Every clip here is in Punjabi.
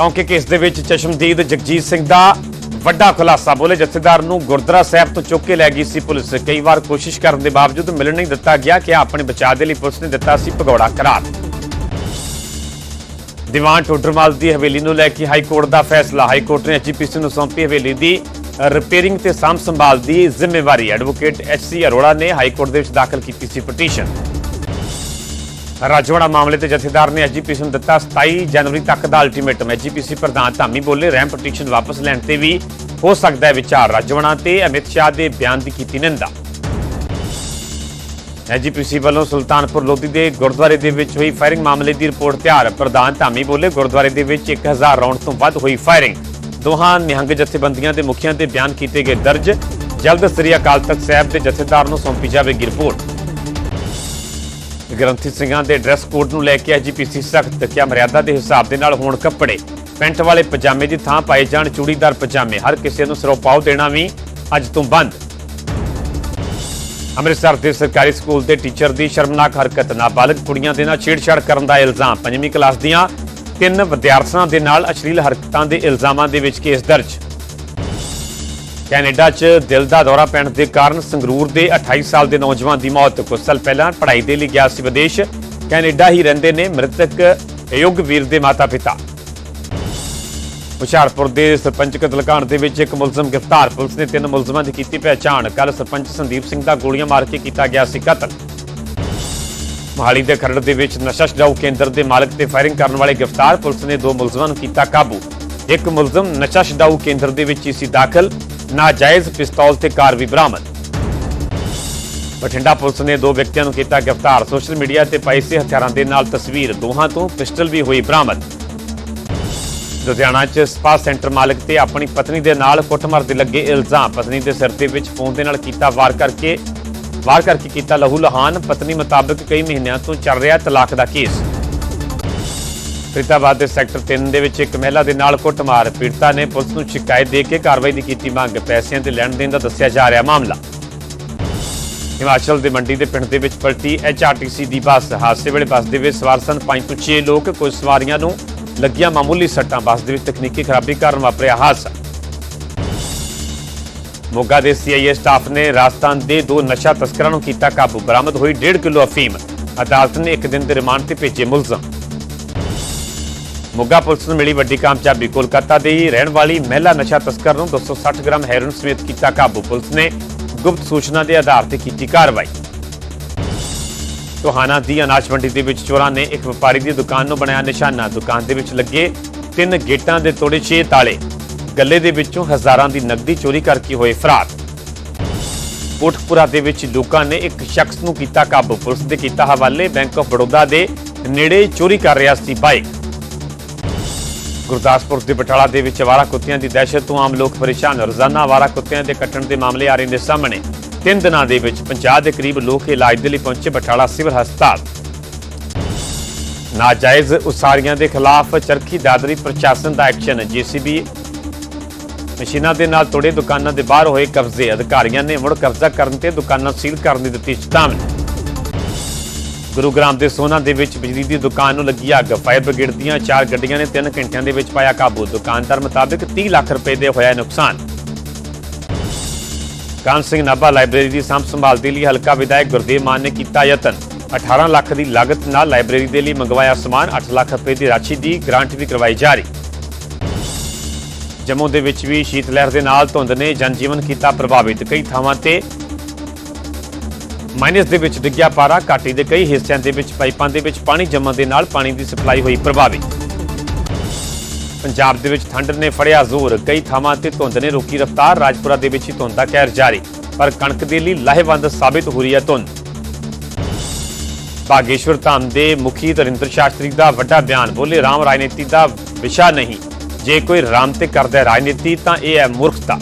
ਕਿਉਂਕਿ ਕੇਸ ਦੇ ਵਿੱਚ ਚਸ਼ਮਦੀਦ ਜਗਜੀਤ ਸਿੰਘ ਦਾ ਵੱਡਾ ਖੁਲਾਸਾ ਬੋਲੇ, ਜਥੇਦਾਰ ਨੂੰ ਗੁਰਦੁਆਰਾ ਸਾਹਿਬ ਤੋਂ ਚੁੱਕ ਕੇ ਲੈ ਗਈ ਸੀ ਪੁਲਿਸ। ਕਈ ਵਾਰ ਕੋਸ਼ਿਸ਼ ਕਰਨ ਦੇ ਬਾਵਜੂਦ ਮਿਲਣ ਨਹੀਂ ਦਿੱਤਾ ਗਿਆ ਕਿ ਆਪਣੇ ਬਚਾਅ ਦੇ ਲਈ ਪੁਲਿਸ ਨੇ ਦਿੱਤਾ ਸੀ ਭਗੌੜਾ ਕਰਾਰ। ਦੀਵਾਨ ਟੋਡਰਮਾਲ ਦੀ ਹਵੇਲੀ ਨੂੰ ਲੈ ਕੇ ਹਾਈ ਕੋਰਟ ਦਾ ਫੈਸਲਾ। ਹਾਈ ਕੋਰਟ ਨੇ ਐਚਪੀਸੀ ਨੂੰ ਸੌਂਪੀ ਹਵੇਲੀ ਦੀ ਰਿਪੇਅਰਿੰਗ ਤੇ ਸਾਂਭ ਸੰਭਾਲ ਦੀ ਜ਼ਿੰਮੇਵਾਰੀ। ਐਡਵੋਕੇਟ ਐਚਸੀ ਅਰੋੜਾ ਨੇ ਹਾਈ ਕੋਰਟ ਦੇ ਵਿੱਚ ਦਾਖਲ ਕੀਤੀ ਸੀ ਪਟੀਸ਼ਨ। ਰਾਜਵਾੜਾ ਮਾਮਲੇ ਤੇ ਜਥੇਦਾਰ ਨੇ ਐਜੀਪੀਸੀ ਨੂੰ ਦਿੱਤਾ 27 ਜਨਵਰੀ ਤੱਕ ਦਾ ਅਲਟੀਮੇਟਮ ਐਜੀਪੀਸੀ ਪ੍ਰਧਾਨ ਧਾਮੀ ਬੋਲੇ ਰੈਮ ਪਟੀਸ਼ਨ ਵਾਪਸ ਲੈਣ ਤੇ ਵੀ ਹੋ ਸਕਦਾ ਹੈ ਵਿਚਾਰ। ਰਾਜਵਾੜਾ ਤੇ ਅਮਿਤ ਸ਼ਾਹ ਦੇ ਬਿਆਨ ਦੀ ਕੀਤੀ ਨਿੰਦਾ। ਐਜੀਪੀਸੀ ਵੱਲੋਂ ਸੁਲਤਾਨਪੁਰ ਲੋਧੀ ਦੇ ਗੁਰਦੁਆਰੇ ਦੇ ਵਿੱਚ ਹੋਈ ਫਾਇਰਿੰਗ ਮਾਮਲੇ ਦੀ ਰਿਪੋਰਟ ਤਿਆਰ ਪ੍ਰਧਾਨ ਧਾਮੀ ਬੋਲੇ, ਗੁਰਦੁਆਰੇ ਦੇ ਵਿੱਚ 1000 ਰਾਉਂਡ ਤੋਂ ਵੱਧ ਹੋਈ ਫਾਇਰਿੰਗ। ਦੋਹਾਂ ਨਿਹੰਗ ਜਥੇਬੰਦੀਆਂ ਦੇ ਮੁਖੀਆਂ ਤੇ ਬਿਆਨ ਕੀਤੇ ਗਏ ਦਰਜ। ਜਲਦ ਸ੍ਰੀ ਅਕਾਲ ਤਖਤ ਸਾਹਿਬ ਦੇ ਜਥੇਦਾਰ ਨੂੰ ਸੌਂਪੀ ਜਾਵੇਗੀ ਰਿਪੋਰਟ। ਗ੍ਰੰਥੀ ਸਿੰਘਾਂ ਦੇ ਡਰੈਸ ਕੋਡ ਨੂੰ ਲੈ ਕੇ ਐਜੀਪੀਸੀ ਸਖਤ ਕਿਆ ਮਰਿਆਦਾ ਦੇ ਹਿਸਾਬ ਦੇ ਨਾਲ ਹੋਣ ਕੱਪੜੇ। ਪੈਂਟ ਵਾਲੇ ਪਜਾਮੇ ਦੀ ਥਾਂ ਪਾਏ ਜਾਣ ਚੂੜੀਦਾਰ ਪਜਾਮੇ। ਹਰ ਕਿਸੇ ਨੂੰ ਸਰੋਪਾਉ ਦੇਣਾ ਵੀ ਅੱਜ ਤੋਂ ਬੰਦ। ਅੰਮ੍ਰਿਤਸਰ ਦੇ ਸਰਕਾਰੀ ਸਕੂਲ ਦੇ ਟੀਚਰ ਦੀ ਸ਼ਰਮਨਾਕ ਹਰਕਤ। ਨਾਬਾਲਗ ਕੁੜੀਆਂ ਦੇ ਨਾਲ ਛੇੜਛਾੜ ਕਰਨ ਦਾ ਇਲਜ਼ਾਮ। ਪੰਜਵੀਂ ਕਲਾਸ ਦੀਆਂ ਤਿੰਨ ਵਿਦਿਆਰਥਣਾਂ ਦੇ ਨਾਲ ਅਸ਼ਲੀਲ ਹਰਕਤਾਂ ਦੇ ਇਲਜ਼ਾਮਾਂ ਦੇ ਵਿੱਚ ਕੇਸ ਦਰਜ। ਕੈਨੇਡਾ 'ਚ ਦਿਲ ਦਾ ਦੌਰਾ ਪੈਣ ਦੇ ਕਾਰਨ ਸੰਗਰੂਰ ਦੇ 28 ਸਾਲ ਦੇ ਨੌਜਵਾਨ ਦੀ ਮੌਤ। ਕੁਝ ਸਾਲ ਪਹਿਲਾਂ ਪੜ੍ਹਾਈ ਦੇ ਲਈ ਗਿਆ ਸੀ ਵਿਦੇਸ਼। ਕੈਨੇਡਾ ਹੀ ਰਹਿੰਦੇ ਨੇ ਮ੍ਰਿਤਕ ਯੁਗਵੀਰ ਦੇ ਮਾਤਾ-ਪਿਤਾ। ਹੁਸ਼ਿਆਰਪੁਰ ਦੇ ਸਰਪੰਚ ਕਤਲकांड ਦੇ ਵਿੱਚ ਇੱਕ ਮੁਲਜ਼ਮ ਗ੍ਰਿਫਤਾਰ। ਪੁਲਿਸ ਨੇ ਤਿੰਨ ਮੁਲਜ਼ਮਾਂ ਦੀ ਕੀਤੀ ਪਹਿਚਾਣ। ਕੱਲ ਸਰਪੰਚ ਸੰਦੀਪ ਸਿੰਘ ਦਾ ਗੋਲੀਆਂ ਮਾਰ ਕੇ ਕੀਤਾ ਗਿਆ ਸੀ ਕਤਲ। ਮੋਹਾਲੀ ਦੇ ਖਰੜ ਦੇ ਵਿੱਚ ਨਸ਼ਾ ਛਡਾਊ ਕੇਂਦਰ ਦੇ ਮਾਲਕ ਤੇ ਫਾਇਰਿੰਗ ਕਰਨ ਵਾਲੇ ਗ੍ਰਿਫਤਾਰ। ਪੁਲਿਸ ਨੇ ਦੋ ਮੁਲਜ਼ਮਾਂ ਨੂੰ ਕੀਤਾ ਕਾਬੂ। ਇੱਕ ਮੁਲਜ਼ਮ ਨਸ਼ਾ ਛਡਾਊ ਕੇਂਦਰ ਦੇ ਵਿੱਚ ਹੀ ਸੀ ਦਾਖਲ। ਨਾਜਾਇਜ਼ ਪਿਸਤੌਲ ਤੇ ਕਾਰ ਵੀ ਬਰਾਮਦ। ਬਠਿੰਡਾ ਪੁਲਿਸ ਨੇ ਦੋ ਵਿਅਕਤੀਆਂ ਨੂੰ ਕੀਤਾ ਗ੍ਰਿਫਤਾਰ। ਸੋਸ਼ਲ ਮੀਡੀਆ ਤੇ ਪਾਈ ਸੀ ਹਥਿਆਰਾਂ ਦੇ ਨਾਲ ਤਸਵੀਰ। ਦੋਹਾਂ ਤੋਂ ਪਿਸਟਲ ਵੀ ਹੋਈ ਬਰਾਮਦ। ਲੁਧਿਆਣਾ 'ਚ ਸਪਾ ਸੈਂਟਰ ਮਾਲਕ ਤੇ ਆਪਣੀ ਪਤਨੀ ਦੇ ਨਾਲ ਕੁੱਟਮਾਰ ਦੇ ਲੱਗੇ ਇਲਜ਼ਾਮ। ਪਤਨੀ ਦੇ ਸਿਰ ਦੇ ਵਿੱਚ ਫੋਨ ਦੇ ਨਾਲ ਕੀਤਾ ਵਾਰ ਕਰਕੇ ਵਾਰ ਕਰਕੇ ਕੀਤਾ ਲਹੂ ਲਹਾਨ ਪਤਨੀ ਮੁਤਾਬਕ ਕਈ ਮਹੀਨਿਆਂ ਤੋਂ ਚੱਲ ਰਿਹਾ ਤਲਾਕ ਦਾ ਕੇਸ। ਫਰੀਦਾਬਾਦ ਦੇ ਸੈਕਟਰ 3 ਦੇ ਵਿੱਚ ਇੱਕ ਮਹਿਲਾ ਦੇ ਨਾਲ ਕੁੱਟਮਾਰ। ਪੀੜਤਾ ਨੇ ਪੁਲਿਸ ਨੂੰ ਸ਼ਿਕਾਇਤ ਦੇ ਕੇ ਕਾਰਵਾਈ ਦੀ ਕੀਤੀ ਮੰਗ। ਪੈਸਿਆਂ ਤੇ ਲੈਣ ਦੇਣ ਦਾ ਦੱਸਿਆ ਜਾ ਰਿਹਾ ਮਾਮਲਾ। ਹਿਮਾਚਲ ਦੇ ਮੰਡੀ ਦੇ ਪਿੰਡ ਦੇ ਵਿੱਚ ਪਲਟੀ ਐਚਆਰਟੀਸੀ ਦੀ ਬੱਸ। ਹਾਦਸੇ ਵੇਲੇ ਬੱਸ ਦੇ ਵਿੱਚ ਸਵਾਰ ਸਨ 5 ਤੋਂ 6 ਲੋਕ। ਕੁਝ ਸਵਾਰੀਆਂ ਨੂੰ ਲੱਗੀਆਂ ਮਾਮੂਲੀ ਸੱਟਾਂ। ਬੱਸ ਦੇ ਵਿੱਚ ਤਕਨੀਕੀ ਖਰਾਬੀ ਕਾਰਨ ਵਾਪਰਿਆ ਹਾਦਸਾ। ਮੋਗਾ ਦੇ ਸੀਆਈਏ ਸਟਾਫ ਨੇ ਰਾਜਸਥਾਨ ਦੇ ਦੋ ਨਸ਼ਾ ਤਸਕਰਾਂ ਨੂੰ ਕੀਤਾ ਕਾਬੂ। ਬਰਾਮਦ ਹੋਈ 1.5 ਕਿਲੋ ਅਫੀਮ। ਅਦਾਲਤ ਨੇ ਇੱਕ ਦਿਨ ਦੇ ਰਿਮਾਂਡ ਤੇ ਭੇਜੇ ਮੁਲਜ਼ਮ। ਮੋਗਾ ਪੁਲਿਸ ਨੂੰ ਮਿਲੀ ਵੱਡੀ ਕਾਮਯਾਬੀ। ਕੋਲਕਾਤਾ ਦੀ ਰਹਿਣ ਵਾਲੀ ਮਹਿਲਾ ਨਸ਼ਾ ਤਸਕਰ ਨੂੰ 260 ਗ੍ਰਾਮ ਹੈਰੋਇਨ ਸਮੇਤ ਕੀਤਾ ਕਾਬੂ। ਪੁਲਿਸ ਨੇ ਗੁਪਤ ਸੂਚਨਾ ਦੇ ਆਧਾਰ ਤੇ ਕੀਤੀ ਕਾਰਵਾਈ। ਟੋਹਾਣਾ ਦੀ ਅਨਾਜ ਮੰਡੀ ਦੇ ਵਿੱਚ ਚੋਰਾਂ ਨੇ ਇੱਕ ਵਪਾਰੀ ਦੀ ਦੁਕਾਨ ਨੂੰ ਬਣਾਇਆ ਨਿਸ਼ਾਨਾ। ਦੁਕਾਨ ਦੇ ਵਿੱਚ ਲੱਗੇ ਤਿੰਨ ਗੇਟਾਂ ਦੇ ਤੋੜੇ 6 ਤਾਲੇ। ਗੱਲੇ ਦੇ ਵਿੱਚੋਂ ਹਜ਼ਾਰਾਂ ਦੀ ਨਕਦੀ ਚੋਰੀ ਕਰਕੇ ਹੋਏ ਫਰਾਰ। ਕੋਟਕਪੁਰਾ ਦੇ ਵਿੱਚ ਲੋਕਾਂ ਨੇ ਇੱਕ ਸ਼ਖਸ ਨੂੰ ਕੀਤਾ ਕਾਬੂ। ਪੁਲਿਸ ਦੇ ਕੀਤਾ ਹਵਾਲੇ ਬੈਂਕ ਆਫ ਬੜੌਦਾ ਦੇ ਨੇੜੇ ਚੋਰੀ ਕਰ ਰਿਹਾ ਸੀ ਬਾਈਕ। ਗੁਰਦਾਸਪੁਰ ਦੇ ਬਟਾਲਾ ਦੇ ਵਿੱਚ ਆਵਾਰਾ ਕੁੱਤਿਆਂ ਦੀ ਦਹਿਸ਼ਤ ਤੋਂ ਆਮ ਲੋਕ ਪਰੇਸ਼ਾਨ। ਰੋਜ਼ਾਨਾ ਆਵਾਰਾ ਕੁੱਤਿਆਂ ਦੇ ਕੱਟਣ ਦੇ ਮਾਮਲੇ ਆ ਰਹੇ ਨੇ ਸਾਹਮਣੇ। ਤਿੰਨ ਦਿਨਾਂ ਦੇ ਵਿੱਚ 50 ਦੇ ਕਰੀਬ ਲੋਕ ਇਲਾਜ ਦੇ ਲਈ ਪਹੁੰਚੇ ਬਟਾਲਾ ਸਿਵਲ ਹਸਪਤਾਲ। ਨਾਜਾਇਜ਼ ਉਸਾਰੀਆਂ ਦੇ ਖਿਲਾਫ ਚਰਖੀ ਦਾਦਰੀ ਪ੍ਰਸ਼ਾਸਨ ਦਾ ਐਕਸ਼ਨ। ਜੀਸੀਬੀ ਮਸ਼ੀਨਾਂ ਦੇ ਨਾਲ ਤੋੜੇ ਦੁਕਾਨਾਂ ਦੇ ਬਾਹਰ ਹੋਏ ਕਬਜ਼ੇ। ਅਧਿਕਾਰੀਆਂ ਨੇ ਮੁੜ ਕਬਜ਼ਾ ਕਰਨ ਤੇ ਦੁਕਾਨਾਂ ਸੀਲ ਕਰਨ ਦੀ ਦਿੱਤੀ ਚੇਤਾਵਨੀ। ਗੁਰੂਗ੍ਰਾਮ ਦੇ ਸੋਨਾ ਦੇ ਵਿੱਚ ਬਿਜਲੀ ਦੀ ਦੁਕਾਨ ਨੂੰ ਲੱਗੀ ਅੱਗ। ਫਾਇਰ ਬ੍ਰਿਗੇਡ ਦੀਆਂ ਚਾਰ ਗੱਡੀਆਂ ਨੇ 3 ਘੰਟਿਆਂ ਦੇ ਵਿੱਚ ਪਾਇਆ ਕਾਬੂ। ਦੁਕਾਨਦਾਰ ਮੁਤਾਬਕ 30 ਲੱਖ ਰੁਪਏ ਦੇ ਹੋਇਆ ਨੁਕਸਾਨ। ਕਾਨ ਸਿੰਘ ਨਾਭਾ ਲਾਇਬ੍ਰੇਰੀ ਦੀ ਸਾਂਭ ਸੰਭਾਲ ਦੇ ਲਈ ਹਲਕਾ ਵਿਧਾਇਕ ਗੁਰਦੇਵ ਮਾਨ ਨੇ ਕੀਤਾ ਯਤਨ। 18 ਲੱਖ ਦੀ ਲਾਗਤ ਨਾਲ ਲਾਇਬ੍ਰੇਰੀ ਦੇ ਲਈ ਮੰਗਵਾਇਆ ਸਮਾਨ। 8 ਲੱਖ ਰੁਪਏ ਦੀ ਰਾਸ਼ੀ ਦੀ ਗ੍ਰਾਂਟ ਵੀ ਕਰਵਾਈ ਜਾਰੀ ਜੰਮੂ ਦੇ ਵਿੱਚ ਵੀ ਸ਼ੀਤ ਲਹਿਰ ਦੇ ਨਾਲ ਧੁੰਦ ਨੇ ਜਨਜੀਵਨ ਕੀਤਾ ਪ੍ਰਭਾਵਿਤ। ਕਈ ਥਾਵਾਂ ਤੇ ਮਾਈਨਸ ਦੇ ਵਿੱਚ ਡਿੱਗਿਆ ਪਾਰਾ, ਘਾਟੀ ਦੇ ਕਈ ਹਿੱਸਿਆਂ ਦੇ ਵਿੱਚ, ਪਾਈਪਾਂ ਦੇ ਵਿੱਚ ਪਾਣੀ ਜੰਮਣ ਦੇ ਨਾਲ ਪਾਣੀ ਦੀ ਸਪਲਾਈ ਹੋਈ ਪ੍ਰਭਾਵਿਤ। ਪੰਜਾਬ ਦੇ ਵਿੱਚ ਠੰਡ ਨੇ ਫੜਿਆ ਜ਼ੋਰ। ਕਈ ਥਾਵਾਂ ਤੇ ਧੁੰਦ ਨੇ ਰੋਕੀ ਰਫ਼ਤਾਰ। ਰਾਜਪੁਰਾ ਦੇ ਵਿੱਚ ਹੀ ਧੁੰਦ ਦਾ ਕਹਿਰ ਜਾਰੀ। ਪਰ ਕਣਕ ਦੇ ਲਈ ਲਾਹੇਵੰਦ ਸਾਬਿਤ ਹੋ ਰਹੀ ਹੈ ਧੁੰਦ। ਬਾਗੇਸ਼ਵਰ ਧਾਮ ਦੇ ਮੁਖੀ ਤਰਿੰਦਰ ਸ਼ਾਸਤਰੀ ਦਾ ਵੱਡਾ ਬਿਆਨ, ਬੋਲੇ, ਰਾਮ ਰਾਜਨੀਤੀ ਦਾ ਵਿਸ਼ਾ ਨਹੀਂ। ਜੇ ਕੋਈ ਰਾਮ ਤੇ ਕਰਦਾ ਰਾਜਨੀਤੀ, ਤਾਂ ਇਹ ਹੈ ਮੂਰਖਤਾ।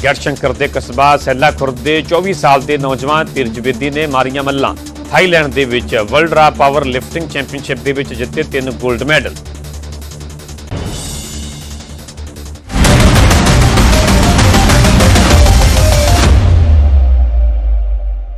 ਸ਼ੰਕਰ ਦੇ ਕਸਬਾ ਸੈਲਾ ਖੁਰਦ ਦੇ 24 ਸਾਲ ਦੇ ਨੌਜਵਾਨ ਤਿਰਜਵੇਦੀ ਨੇ ਮਾਰੀਆਂ ਮੱਲਾਂ। ਥਾਈਲੈਂਡ ਦੇ ਵਿੱਚ ਵਰਲਡ ਰਾ ਪਾਵਰ ਲਿਫਟਿੰਗ ਚੈਂਪੀਅਨਸ਼ਿਪ ਦੇ ਵਿੱਚ ਜਿੱਤੇ ਤਿੰਨ 골ਡ ਮੈਡਲ।